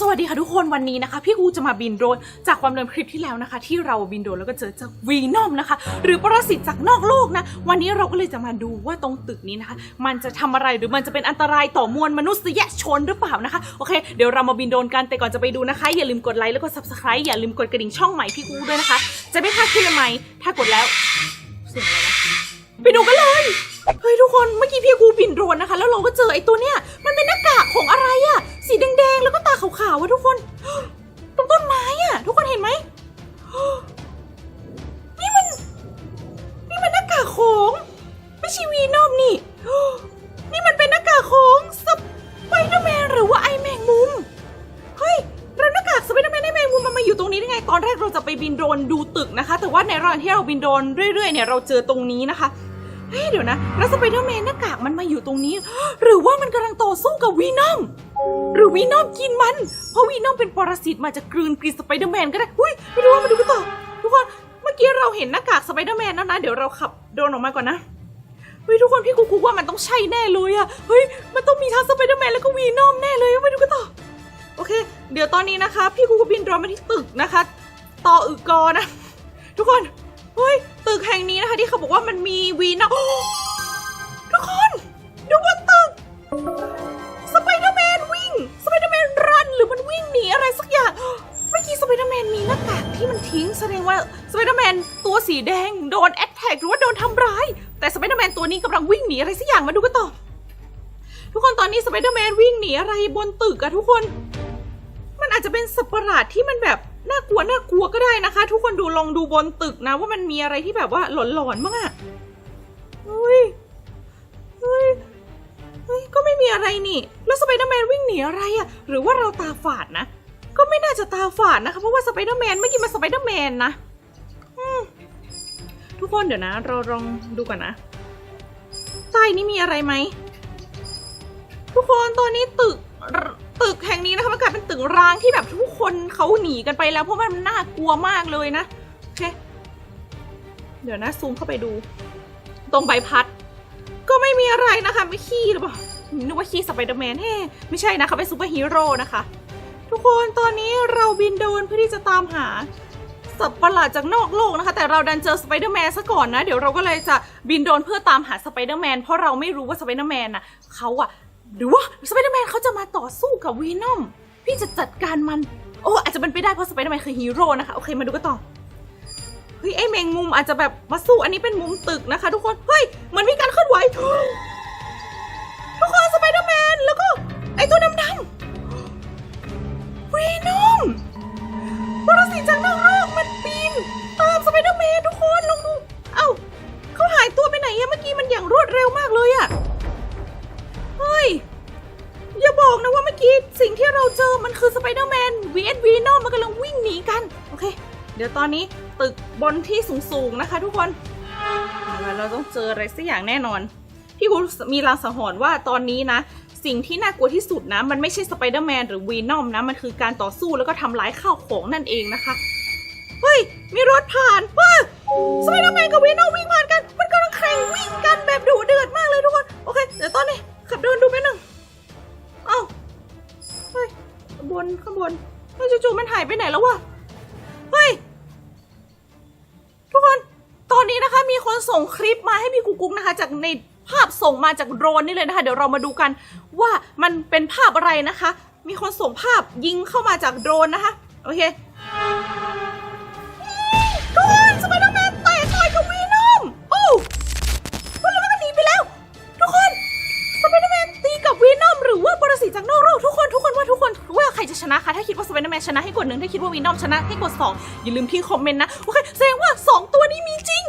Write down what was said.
สวัสดีค่ะทุกคนวันนี้นะคะ พี่กูจะมาบินโดรนจากความเดิมคลิปที่แล้วนะคะ ที่เราบินโดรนแล้วก็เจอเจากวีนอมนะคะ หรือปรสิตจากนอกโลกนะ วันนี้เราก็เลยจะมาดูว่าตรงตึกนี้นะคะ มันจะทำอะไรหรือมันจะเป็นอันตรายต่อมวลมนุษยชนหรือเปล่านะคะโอเค เดี๋ยวเรามาบินโดรนกันแต่ก่อนจะไปดูนะคะ อย่าลืมกดไลค์แล้วก็ subscribe อย่าลืมกดกระดิ่งช่องใหม่พี่กูด้วยนะคะ จะไม่พลาดคลิปใหม่ถ้ากดแล้วเสียงอะไรนะไปดูกันเลยเฮ้ยทุกคนเมื่อกี้พี่กูบินโดรนนะคะ แล้วเราก็เจอไอ้ตัวเนี้ยมันเป็นหน้ากากของอะไรอะสีแดงาขาวอะทุกคนตรงต้นไม้อะทุกคนเห็นไหมนี่มัน นี่มันหน้ากากของไม่ใช่วีนอมนี่ นี่มันเป็นหน้ากากของสไปเดอร์แมนหรือว่าไอแมงมุมเฮ้ยแล้วหน้ากากสไปเดอร์แมนไอแมงมุมมันมาอยู่ตรงนี้ได้ไงตอนแรกเราจะไปบินโดรนดูตึกนะคะ แต่ว่าในระหว่างที่เราบินโดรนเรื่อยๆเนี่ยเราเจอตรงนี้นะคะเฮ้ยเดี๋ยวนะแล้วสไปเดอร์แมนหน้ากากมันมาอยู่ตรงนี้ หรือว่ามันกำลังต่อสู้กับวีนอม หรือวีนอมกินมัน เพราะวีนอมเป็นปรสิตมาจะกกลืนกินสไปเดอร์แมนก็ได้อุ้ยไปดูมาดูกันต่อทุกคนเมื่อกี้เราเห็นหน้ากากสไปเดอร์แมนแล้วนะเดี๋ยวเราขับโดรนออกมาก่อนนะเฮ้ยทุกคนพี่กูกูว่ามันต้องใช่แน่เลยอะเฮ้ยมันต้องมีทั้งสไปเดอร์แมนแล้วก็วีนอมแน่เลยไปดูกันต่อโอเค เดี๋ยวตอนนี้นะคะ พี่กูก็บินโดรนมาที่ตึกนะคะ ต่ออึกกอนะ ทุกคนเฮ้ยตึกแห่งนี้นะคะที่เขาบอกว่ามันมีวีนอม ทิ้งแสดงว่าสไปเดอร์แมนตัวสีแดงโดนแอตแทกหรือว่าโดนทำร้าย แต่สไปเดอร์แมนตัวนี้กำลังวิ่งหนีอะไรสักอย่างมาดูกันต่อ ทุกคนตอนนี้สไปเดอร์แมนวิ่งหนีอะไรบนตึกอะทุกคน มันอาจจะเป็นสัตว์ประหลาดที่มันแบบน่ากลัวน่ากลัวก็ได้นะคะ ทุกคนดูลองดูบนตึกนะ ว่ามันมีอะไรที่แบบว่าหลอนๆบ้างอะเฮ้ยเฮ้ยเฮ้ยก็ไม่มีอะไรนี่ แล้วสไปเดอร์แมนวิ่งหนีอะไรอะหรือว่าเราตาฝาดนะ ไม่น่าจะตาฝาดนะคะ เพราะว่าสไปเดอร์แมนเมื่อกี้มันสไปเดอร์แมนนะทุกคนเดี๋ยวนะ เราลองดูก่อนนะใต้นี้มีอะไรไหม ทุกคนตอนนี้ตึกตึกแห่งนี้นะคะมันกลายเป็นตึกร้างที่แบบทุกคนเขาหนีกันไปแล้วเพราะว่ามันน่ากลัวมากเลยนะโอเคเดี๋ยวนะซูมเข้าไปดู ตรงใบพัด ก็ไม่มีอะไรนะคะ ไม่ขี้หรือเปล่านึกว่าขี้สไปเดอร์แมนแฮ่ไม่ใช่นะคะเป็นซูเปอร์ฮีโร่นะคะ ทุกคนตอนนี้เราบินโดนเพื่อที่จะตามหาสัตว์ประหลาดจากนอกโลกนะคะ แต่เราดันเจอสไปเดอร์แมนซะก่อนนะ เดี๋ยวเราก็เลยจะบินโดนเพื่อตามหาสไปเดอร์แมนเพราะเราไม่รู้ว่าสไปเดอร์แมนน่ะเขาอะหรือว่าสไปเดอร์แมนเขาจะมาต่อสู้กับวีนอมพี่จะจัดการมัน โอ้อาจจะเป็นไปได้เพราะสไปเดอร์แมนคือฮีโร่นะคะ โอเคมาดูกันต่อเฮ้ยไอแมงมุมอาจจะแบบมาสู้อันนี้เป็นมุมตึกนะคะ ทุกคน วีเอสวีนอมมันกำลังวิ่งหนีกัน โอเค เดี๋ยวตอนนี้ตึกบนที่สูงๆนะคะ ทุกคนเราต้องเจออะไรสักอย่างแน่นอนพี่กูมีลางสังหรณ์ว่าตอนนี้นะ สิ่งที่น่ากลัวที่สุดนะ มันไม่ใช่สไปเดอร์แมนหรือวีนอมนะ มันคือการต่อสู้แล้วก็ทำร้ายข้าวของนั่นเองนะคะ เฮ้ย มีรถผ่านว้าสไปเดอร์แมนกับวีนอมวิ่งผ่านกัน มันกำลังแข่งวิ่งกันแบบดุเดือดมากเลยทุกคน โอเค เดี๋ยวตอนนี้ขับเดินดูไปหนึ่งเอ้าเฮ้ย ข้างบนข้างบน มันจู่ๆมันหายไปไหนแล้ววะ เฮ้ย ทุกคน ตอนนี้นะคะ มีคนส่งคลิปมาให้พี่กุ๊กกุ๊กนะคะ จากในภาพส่งมาจากโดรนนี่เลยนะคะ เดี๋ยวเรามาดูกันว่ามันเป็นภาพอะไรนะคะ มีคนส่งภาพยิงเข้ามาจากโดรนนะคะ โอเค จะชนะคะ ถ้าคิดว่าสไปเดอร์แมนชนะให้กดหนึ่งถ้าคิดว่าวีนอมชนะให้กดสองอย่าลืมทิ้งคอมเมนต์นะ โอเคแสดงว่าสองตัวนี้มีจริง